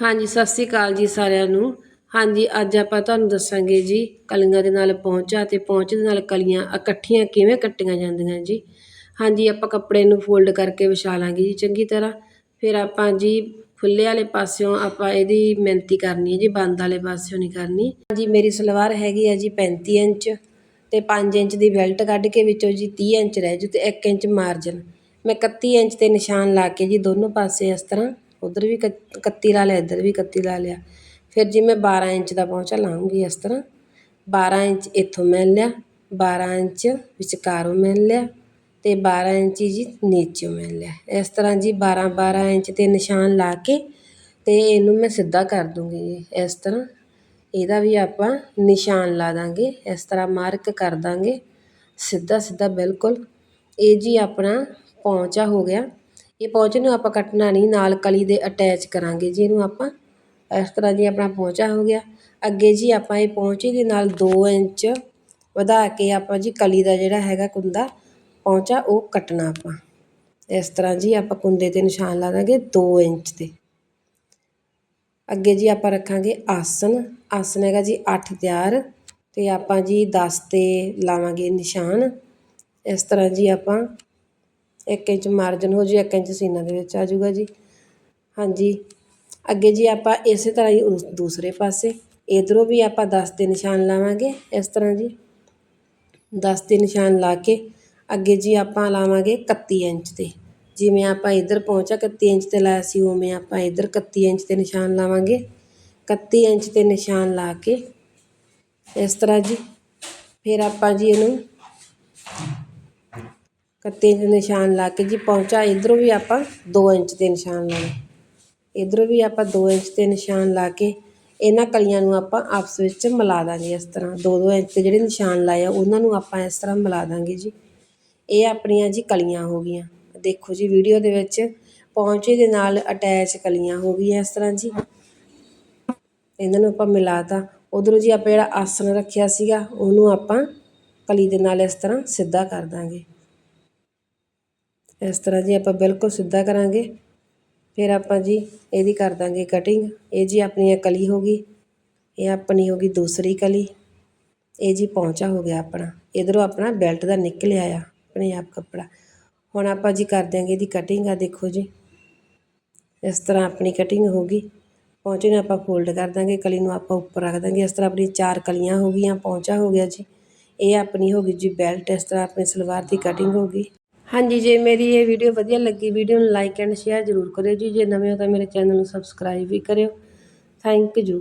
ਹਾਂਜੀ, ਸਤਿ ਸ੍ਰੀ ਅਕਾਲ ਜੀ ਸਾਰਿਆਂ ਨੂੰ। ਹਾਂਜੀ, ਅੱਜ ਆਪਾਂ ਤੁਹਾਨੂੰ ਦੱਸਾਂਗੇ ਜੀ, ਕਲੀਆਂ ਦੇ ਨਾਲ ਪਹੁੰਚਾ ਤੇ ਪਹੁੰਚ ਦੇ ਨਾਲ ਕਲੀਆਂ ਇਕੱਠੀਆਂ ਕਿਵੇਂ ਕੱਟੀਆਂ ਜਾਂਦੀਆਂ ਜੀ। ਹਾਂਜੀ, ਆਪਾਂ ਕੱਪੜੇ ਨੂੰ ਫੋਲਡ ਕਰਕੇ ਵਿਛਾ ਲਾਂਗੇ ਜੀ ਚੰਗੀ ਤਰ੍ਹਾਂ। ਫਿਰ ਆਪਾਂ ਜੀ ਖੁੱਲੇ ਵਾਲੇ ਪਾਸਿਓਂ ਆਪਾਂ ਇਹਦੀ ਮਿਹਨਤੀ ਕਰਨੀ ਹੈ ਜੀ, ਬੰਦ ਵਾਲੇ ਪਾਸਿਓਂ ਨਹੀਂ ਕਰਨੀ। ਹਾਂਜੀ, ਮੇਰੀ ਸਲਵਾਰ ਹੈਗੀ ਹੈ ਜੀ 35 ਇੰਚ ਤੇ 5 ਇੰਚ ਦੀ ਬੈਲਟ ਕੱਢ ਕੇ ਵਿੱਚੋਂ ਜੀ 30 ਇੰਚ ਰਹਿ ਜੂ ਤੇ 1 ਇੰਚ ਮਾਰਜਨ ਮੈਂ 31 ਇੰਚ ਤੇ ਨਿਸ਼ਾਨ ਲਾ ਕੇ ਜੀ ਦੋਨੋਂ ਪਾਸੇ ਇਸ ਤਰ੍ਹਾਂ ਉੱਧਰ ਵੀ 31 ਲਾ ਲਿਆ, ਇੱਧਰ ਵੀ 31 ਲਾ ਲਿਆ। ਫਿਰ ਜੀ ਮੈਂ 12 ਇੰਚ ਦਾ ਪੌਂਚਾ ਲਾਊਂਗੀ ਇਸ ਤਰ੍ਹਾਂ। 12 ਇੰਚ ਇੱਥੋਂ ਮਿਲ ਲਿਆ 12 ਇੰਚ ਵਿਚਕਾਰੋਂ ਮਿਲ ਲਿਆ ਅਤੇ ਬਾਰ੍ਹਾਂ ਇੰਚ ਜੀ ਨੀਚੋਂ ਮਿਲ ਲਿਆ। ਇਸ ਤਰ੍ਹਾਂ ਜੀ 12 12 ਇੰਚ ਤੇ ਨਿਸ਼ਾਨ ਲਾ ਕੇ ਅਤੇ ਇਹਨੂੰ ਮੈਂ ਸਿੱਧਾ ਕਰ ਦੂੰਗੀ ਜੀ। ਇਸ ਤਰ੍ਹਾਂ ਇਹਦਾ ਵੀ ਆਪਾਂ ਨਿਸ਼ਾਨ ਲਾ ਦਾਂਗੇ, ਇਸ ਤਰ੍ਹਾਂ ਮਾਰਕ ਕਰ ਦਾਂਗੇ। ਸਿੱਧਾ ਸਿੱਧਾ ਬਿਲਕੁਲ। ਇਹ ਜੀ ਆਪਣਾ ਪੌਂਚਾ ਹੋ ਗਿਆ। ਇਹ ਪੌਂਚੇ ਨੂੰ ਆਪਾਂ ਕੱਟਣਾ ਨਹੀਂ, ਨਾਲ ਕਲੀ ਦੇ ਅਟੈਚ ਕਰਾਂਗੇ ਜੀ ਇਹਨੂੰ ਆਪਾਂ ਇਸ ਤਰ੍ਹਾਂ ਜੀ ਆਪਣਾ ਪੌਂਚਾ ਹੋ ਗਿਆ। ਅੱਗੇ ਜੀ ਆਪਾਂ ਇਹ ਪੌਂਚੇ ਦੇ ਨਾਲ 2 ਇੰਚ ਵਧਾ ਕੇ ਆਪਾਂ ਜੀ ਕਲੀ ਦਾ ਜਿਹੜਾ ਹੈਗਾ ਕੁੰਦਾ, ਪੌਂਚਾ ਉਹ ਕੱਟਣਾ ਆਪਾਂ। ਇਸ ਤਰ੍ਹਾਂ ਜੀ ਆਪਾਂ ਕੁੰਦੇ ਤੇ ਨਿਸ਼ਾਨ ਲਾ ਦਾਂਗੇ 2 ਇੰਚ ਤੇ। ਅੱਗੇ ਜੀ ਆਪਾਂ ਰੱਖਾਂਗੇ ਆਸਨ ਆਸਨ ਹੈਗਾ ਜੀ 8 ਤਿਆਰ ਤੇ ਆਪਾਂ ਜੀ 10 ਤੇ ਲਾਵਾਂਗੇ ਨਿਸ਼ਾਨ। ਇਸ ਤਰ੍ਹਾਂ ਜੀ ਆਪਾਂ ਇੱਕ ਇੰਚ ਮਾਰਜਨ ਹੋ ਜੀ 1 ਇੰਚ ਸੀਨਾ ਦੇ ਵਿੱਚ ਆ ਜੂਗਾ ਜੀ। ਹਾਂਜੀ, ਅੱਗੇ ਜੀ ਆਪਾਂ ਇਸੇ ਤਰ੍ਹਾਂ ਹੀ ਉਸ ਦੂਸਰੇ ਪਾਸੇ, ਇਧਰੋਂ ਵੀ ਆਪਾਂ 10 ਦੇ ਨਿਸ਼ਾਨ ਲਾਵਾਂਗੇ, ਇਸ ਤਰ੍ਹਾਂ ਜੀ। 10 ਦੇ ਨਿਸ਼ਾਨ ਲਾ ਕੇ ਅੱਗੇ ਜੀ ਆਪਾਂ ਲਾਵਾਂਗੇ 31 ਇੰਚ ਤੇ। ਜਿਵੇਂ ਆਪਾਂ ਇੱਧਰ ਪਹੁੰਚਾ 31 ਇੰਚ ਤੇ ਲਾਇਆ ਸੀ, ਉਵੇਂ ਆਪਾਂ ਇੱਧਰ 31 ਇੰਚ ਤੇ ਨਿਸ਼ਾਨ ਲਾਵਾਂਗੇ। 31 ਇੰਚ ਤੇ ਨਿਸ਼ਾਨ ਲਾ ਕੇ ਇਸ ਤਰ੍ਹਾਂ ਜੀ। ਫਿਰ ਆਪਾਂ ਜੀ ਇਹਨੂੰ 31 ਇੰਚ ਨਿਸ਼ਾਨ ਲਾ ਕੇ ਜੀ ਪਹੁੰਚਾ, ਇਧਰੋਂ ਵੀ ਆਪਾਂ 2 ਇੰਚ ਦੇ ਨਿਸ਼ਾਨ ਲਾਉਣਾ। ਇਧਰੋਂ ਵੀ ਆਪਾਂ 2 ਇੰਚ ਦੇ ਨਿਸ਼ਾਨ ਲਾ ਕੇ ਇਹਨਾਂ ਕਲੀਆਂ ਨੂੰ ਆਪਾਂ ਆਪਸ ਵਿੱਚ ਮਿਲਾ ਦਾਂਗੇ ਇਸ ਤਰ੍ਹਾਂ। 2-2 ਇੰਚ ਦੇ ਜਿਹੜੇ ਨਿਸ਼ਾਨ ਲਾਏ ਆ, ਉਹਨਾਂ ਨੂੰ ਆਪਾਂ ਇਸ ਤਰ੍ਹਾਂ ਮਿਲਾ ਦਾਂਗੇ ਜੀ। ਇਹ ਆਪਣੀਆਂ ਜੀ ਕਲੀਆਂ ਹੋ ਗਈਆਂ। ਦੇਖੋ ਜੀ, ਵੀਡੀਓ ਦੇ ਵਿੱਚ ਪੌਂਚੇ ਦੇ ਨਾਲ ਅਟੈਚ ਕਲੀਆਂ ਹੋ ਗਈਆਂ ਇਸ ਤਰ੍ਹਾਂ ਜੀ। ਇਹਨਾਂ ਨੂੰ ਆਪਾਂ ਮਿਲਾਤਾ। ਉਧਰੋਂ ਜੀ ਆਪਾਂ ਜਿਹੜਾ ਆਸਨ ਰੱਖਿਆ ਸੀਗਾ, ਉਹਨੂੰ ਆਪਾਂ ਕਲੀ ਦੇ ਨਾਲ ਇਸ ਤਰ੍ਹਾਂ ਸਿੱਧਾ ਕਰ ਦਾਂਗੇ। ਇਸ ਤਰ੍ਹਾਂ ਜੀ ਆਪਾਂ ਬਿਲਕੁਲ ਸਿੱਧਾ ਕਰਾਂਗੇ। ਫਿਰ ਆਪਾਂ ਜੀ ਇਹਦੀ ਕਰ ਦਾਂਗੇ ਕਟਿੰਗ ਇਹ ਜੀ ਆਪਣੀ ਕਲੀ ਹੋ ਗਈ। ਇਹ ਆਪਣੀ ਹੋ ਗਈ ਦੂਸਰੀ ਕਲੀ। ਇਹ ਜੀ ਪੌਂਚਾ ਹੋ ਗਿਆ ਆਪਣਾ। ਇਧਰੋਂ ਆਪਣਾ ਬੈਲਟ ਦਾ ਨਿਕਲਿਆ ਆ ਆਪਣੇ ਆਪ ਕੱਪੜਾ। ਹੁਣ ਆਪਾਂ ਜੀ ਕਰ ਦਿਆਂਗੇ ਇਹਦੀ ਕਟਿੰਗ ਆ ਦੇਖੋ ਜੀ। ਇਸ ਤਰ੍ਹਾਂ ਆਪਣੀ ਕਟਿੰਗ ਹੋ ਗਈ। ਪੌਂਚੇ ਨੂੰ ਆਪਾਂ ਫੋਲਡ ਕਰ ਦਾਂਗੇ, ਕਲੀ ਨੂੰ ਆਪਾਂ ਉੱਪਰ ਰੱਖ ਦਾਂਗੇ। ਇਸ ਤਰ੍ਹਾਂ ਆਪਣੀ ਚਾਰ ਕਲੀਆਂ ਹੋ ਗਈਆਂ, ਪੌਂਚਾ ਹੋ ਗਿਆ ਜੀ। ਇਹ ਆਪਣੀ ਹੋ ਗਈ ਜੀ ਬੈਲਟ ਇਸ ਤਰ੍ਹਾਂ ਆਪਣੀ ਸਲਵਾਰ ਦੀ ਕਟਿੰਗ ਹੋ ਗਈ। ਹਾਂਜੀ, ਜੇ ਮੇਰੀ ਇਹ ਵੀਡੀਓ ਵਧੀਆ ਲੱਗੀ ਵੀਡੀਓ ਨੂੰ ਲਾਈਕ ਐਂਡ ਸ਼ੇਅਰ ਜ਼ਰੂਰ ਕਰਿਓ ਜੀ। ਜੇ ਨਵੇਂ ਹੋ ਤਾਂ ਮੇਰੇ ਚੈਨਲ ਨੂੰ ਸਬਸਕ੍ਰਾਈਬ ਵੀ ਕਰਿਓ। Thank you